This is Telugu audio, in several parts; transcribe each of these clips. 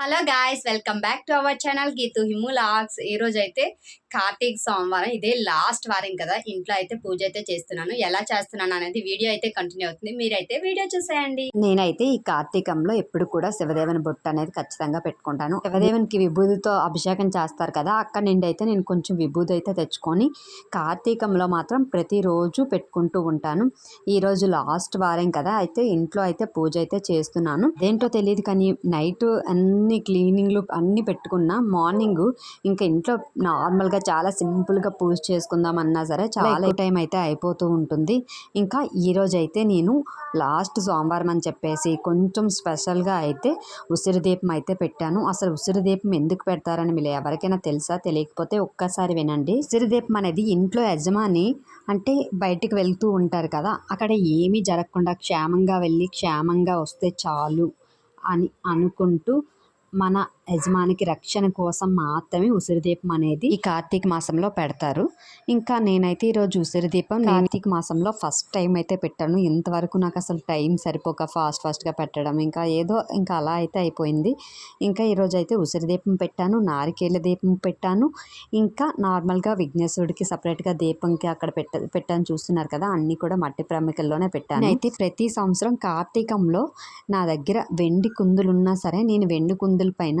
Hello guys welcome back to our channel Geethu Himu logs. ఈ రోజు అయితే కార్తీక్ సోమవారం ఇదే లాస్ట్ వారం కదా ఇంట్లో అయితే పూజ అయితే చేస్తున్నాను. ఎలా చేస్తున్నాను అనేది వీడియో అయితే కంటిన్యూ అవుతుంది. మీరైతే వీడియో చూసేయండి. నేనైతే ఈ కార్తీకంలో ఎప్పుడు కూడా శివదేవుని బొట్టు అనేది ఖచ్చితంగా పెట్టుకుంటాను. శివదేవునికి విభూతితో అభిషేకం చేస్తారు కదా అక్కడ నుండి అయితే నేను కొంచెం విభూతి అయితే తెచ్చుకొని కార్తీకంలో మాత్రం ప్రతిరోజు పెట్టుకుంటూ ఉంటాను. ఈ రోజు లాస్ట్ వారం కదా అయితే ఇంట్లో అయితే పూజ అయితే చేస్తున్నాను. దేంటో తెలియదు కానీ నైట్ అన్ని క్లీనింగ్లు అన్ని పెట్టుకున్నా మార్నింగ్ ఇంకా ఇంట్లో నార్మల్గా చాలా సింపుల్గా పూజ చేసుకుందాం అన్నా సరే చాలా టైం అయితే అయిపోతూ ఉంటుంది. ఇంకా ఈ రోజు అయితే నేను లాస్ట్ సోమవారం అని చెప్పేసి కొంచెం స్పెషల్గా అయితే ఉసిరి దీపం అయితే పెట్టాను. అసలు ఉసిరి దీపం ఎందుకు పెడతారని మీరు ఎవరికైనా తెలుసా? తెలియకపోతే ఒక్కసారి వినండి. ఉసిరి దీపం అనేది ఇంట్లో యజమాని అంటే బయటికి వెళ్తూ ఉంటారు కదా అక్కడ ఏమీ జరగకుండా క్షేమంగా వెళ్ళి క్షేమంగా వస్తే చాలు అని అనుకుంటూ మన యజమానికి రక్షణ కోసం మాత్రమే ఉసిరి దీపం అనేది ఈ కార్తీక మాసంలో పెడతారు. ఇంకా నేనైతే ఈరోజు ఉసిరి దీపం కార్తీక మాసంలో ఫస్ట్ టైం అయితే పెట్టాను. ఇంతవరకు నాకు అసలు టైం సరిపోక ఫాస్ట్ ఫాస్ట్గా పెట్టడం ఇంకా ఏదో ఇంకా అలా అయితే అయిపోయింది. ఇంకా ఈరోజు అయితే ఉసిరి దీపం పెట్టాను నారికేళ్ళ దీపం పెట్టాను. ఇంకా నార్మల్గా విఘ్నేశ్వరుడికి సపరేట్గా దీపంకి అక్కడ పెట్ట పెట్టాను. చూస్తున్నారు కదా అన్నీ కూడా మట్టి ప్రమికల్లోనే పెట్టాను. అయితే ప్రతి సంవత్సరం కార్తీకంలో నా దగ్గర వెండి కుందులు ఉన్నా సరే నేను వెండి కుందుల పైన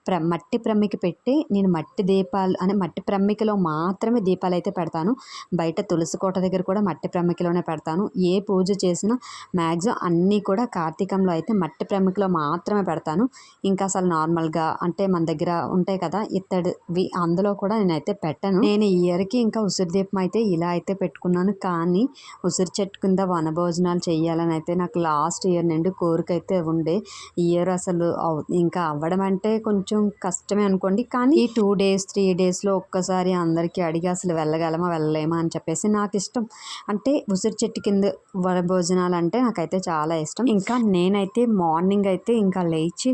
ప్ర మట్టి ప్రమ్మికి పెట్టి నేను మట్టి దీపాలు అనే మట్టి ప్రమ్మికలో మాత్రమే దీపాలు అయితే పెడతాను. బయట తులసి కోట దగ్గర కూడా మట్టి ప్రమ్మికలోనే పెడతాను. ఏ పూజ చేసినా మ్యాక్సిమం అన్నీ కూడా కార్తీకంలో అయితే మట్టి ప్రమ్మికలో మాత్రమే పెడతాను. ఇంకా అసలు నార్మల్గా అంటే మన దగ్గర ఉంటాయి కదా ఇత్తడివి అందులో కూడా నేనైతే పెట్టను. నేను ఈ ఇయర్కి ఇంకా ఉసిరి దీపం అయితే ఇలా అయితే పెట్టుకున్నాను. కానీ ఉసిరి చెట్టు కింద వనభోజనాలు చేయాలని అయితే నాకు లాస్ట్ ఇయర్ నుండి కోరిక అయితే ఉండే. ఇయర్ అసలు ఇంకా అవ్వడం అంటే కొంచెం కష్టమే అనుకోండి. కానీ ఈ టూ డేస్ త్రీ డేస్లో ఒక్కసారి అందరికీ అడిగి అసలు వెళ్ళగలమా వెళ్ళలేమా అని చెప్పేసి నాకు ఇష్టం. అంటే ఉసిరి చెట్టు కింద వనభోజనాలు అంటే నాకైతే చాలా ఇష్టం. ఇంకా నేనైతే మార్నింగ్ అయితే ఇంకా లేచి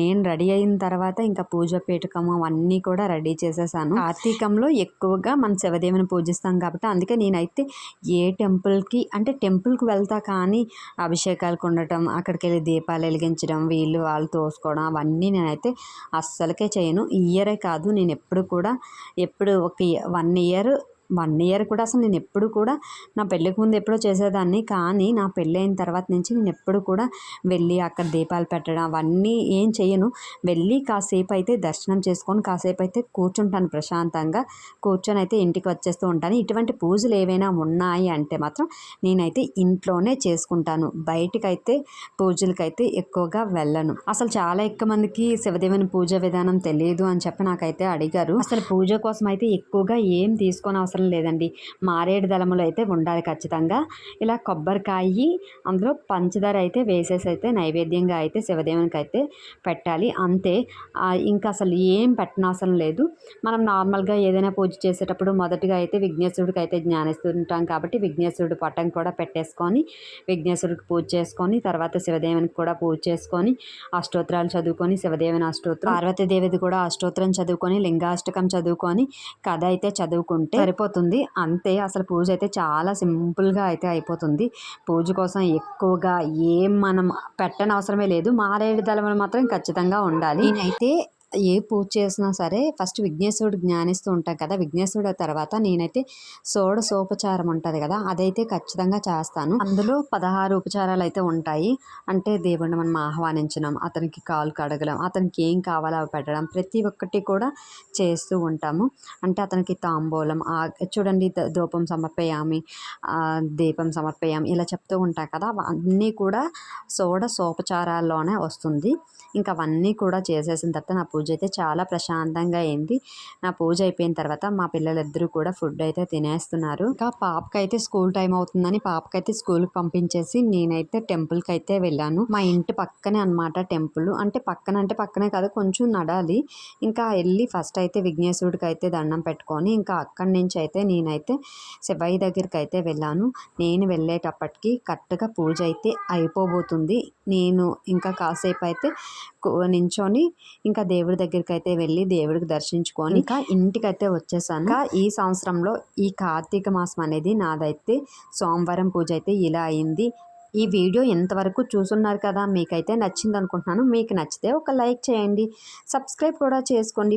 నేను రెడీ అయిన తర్వాత ఇంకా పూజ పీఠకం అవన్నీ కూడా రెడీ చేసేసాను. కార్తీకంలో ఎక్కువగా మన శివదేవిని పూజిస్తాం కాబట్టి అందుకే నేనైతే ఏ టెంపుల్కి అంటే టెంపుల్కి వెళ్తా కానీ అభిషేకాలకు ఉండటం అక్కడికి వెళ్ళి దీపాలు వెలిగించడం వీళ్ళు వాళ్ళు తోసుకోవడం అవన్నీ నేనైతే అస్సలకే చేయను. ఈ ఇయరే కాదు. నేను ఎప్పుడు కూడా ఎప్పుడు ఒక వన్ ఇయర్ వన్ ఇయర్ కూడా అసలు నేను ఎప్పుడు కూడా నా పెళ్ళికి ముందు ఎప్పుడో చేసేదాన్ని. కానీ నా పెళ్ళి అయిన తర్వాత నుంచి నేను ఎప్పుడు కూడా వెళ్ళి అక్కడ దీపాలు పెట్టడం అవన్నీ ఏం చేయను వెళ్ళి కాసేపు అయితే దర్శనం చేసుకొని కాసేపు అయితే కూర్చుంటాను ప్రశాంతంగా. కూర్చొని అయితే ఇంటికి వచ్చేస్తూ ఉంటాను. ఇటువంటి పూజలు ఏవైనా ఉన్నాయి అంటే మాత్రం నేనైతే ఇంట్లోనే చేసుకుంటాను. బయటికైతే పూజలకైతే ఎక్కువగా వెళ్ళను. అసలు చాలా ఎక్కువ మందికి శివదేవుని పూజ విధానం తెలియదు అని చెప్పి నాకైతే అడిగారు. అసలు పూజ కోసం అయితే ఎక్కువగా ఏం తీసుకొని అవసరం లేదండి. మారేడు దళములు అయితే ఉండాలి ఖచ్చితంగా. ఇలా కొబ్బరికాయ అందులో పంచదార అయితే వేసేసి అయితే నైవేద్యంగా అయితే శివదేవునికి అయితే పెట్టాలి. అంతే. ఇంకా అసలు ఏం పెట్టనవసరం లేదు. మనం నార్మల్గా ఏదైనా పూజ చేసేటప్పుడు మొదటిగా అయితే విఘ్నేశ్వరుడికి అయితే జ్ఞానిస్తుంటాం కాబట్టి విఘ్నేశ్వరుడు పటం కూడా పెట్టేసుకొని విఘ్నేశ్వరుడికి పూజ చేసుకొని తర్వాత శివదేవునికి కూడా పూజ చేసుకొని అష్టోత్తరాలు చదువుకొని శివదేవుని అష్టోత్తరం పార్వతీదేవిది కూడా అష్టోత్తరం చదువుకొని లింగాష్టకం చదువుకొని కథ అయితే చదువుకుంటే సరిపోతుంది. అంతే అసలు పూజ అయితే చాలా సింపుల్గా అయితే అయిపోతుంది. పూజ కోసం ఎక్కువగా ఏం మనం పెట్టనవసరమే లేదు. మారేడు దళములు మాత్రం ఖచ్చితంగా ఉండాలి. నేనైతే ఏ పూజ చేసినా సరే ఫస్ట్ విఘ్నేశ్వరుడు జ్ఞానిస్తూ ఉంటాం కదా విఘ్నేశ్వరుడు తర్వాత నేనైతే సోడ సోపచారం ఉంటుంది కదా అదైతే ఖచ్చితంగా చేస్తాను. అందులో పదహారు ఉపచారాలు అయితే ఉంటాయి. అంటే దేవుడిని మనం ఆహ్వానించడం అతనికి కాలు కడగడం అతనికి ఏం కావాలో అవి పెట్టడం ప్రతి ఒక్కటి కూడా చేస్తూ ఉంటాము. అంటే అతనికి తాంబూలం చూడండి దూపం ధూపం సమర్పయామి దీపం సమర్పయామి ఇలా చెప్తూ ఉంటాం కదా అన్నీ కూడా సోడ సోపచారాల్లోనే వస్తుంది. ఇంకా అవన్నీ కూడా చేసేసిన తర్వాత నా పూజ పూజ అయితే చాలా ప్రశాంతంగా అయింది. నా పూజ అయిపోయిన తర్వాత మా పిల్లలిద్దరూ కూడా ఫుడ్ అయితే తినేస్తున్నారు. ఇంకా పాపకైతే స్కూల్ టైం అవుతుందని పాపకైతే స్కూల్కి పంపించేసి నేనైతే టెంపుల్కి అయితే వెళ్ళాను. మా ఇంటి పక్కనే అన్నమాట టెంపుల్. అంటే పక్కన అంటే పక్కనే కాదు కొంచెం నడాలి. ఇంకా వెళ్ళి ఫస్ట్ అయితే విఘ్నేశ్వరుడికి అయితే దండం పెట్టుకొని ఇంకా అక్కడి నుంచి అయితే నేనైతే శివయ్య దగ్గరికి అయితే వెళ్ళాను. నేను వెళ్ళేటప్పటికి కరెక్ట్గా పూజ అయితే అయిపోబోతుంది. నేను ఇంకా కాసేపు అయితే కూ- నించొని ఇంకా దేవుడి దగ్గరికి అయితే వెళ్ళి దేవుడికి దర్శించుకొని ఇంకా ఇంటికైతే వచ్చేసాను. ఇంకా ఈ సంవత్సరంలో ఈ కార్తీక మాసం అనేది నాదైతే సోమవారం పూజ అయితే ఇలా అయింది. ఈ వీడియో ఇంతవరకు చూసున్నారు కదా మీకైతే నచ్చింది అనుకుంటున్నాను మీకు నచ్చితే ఒక లైక్ చేయండి. సబ్స్క్రైబ్ కూడా చేసుకోండి.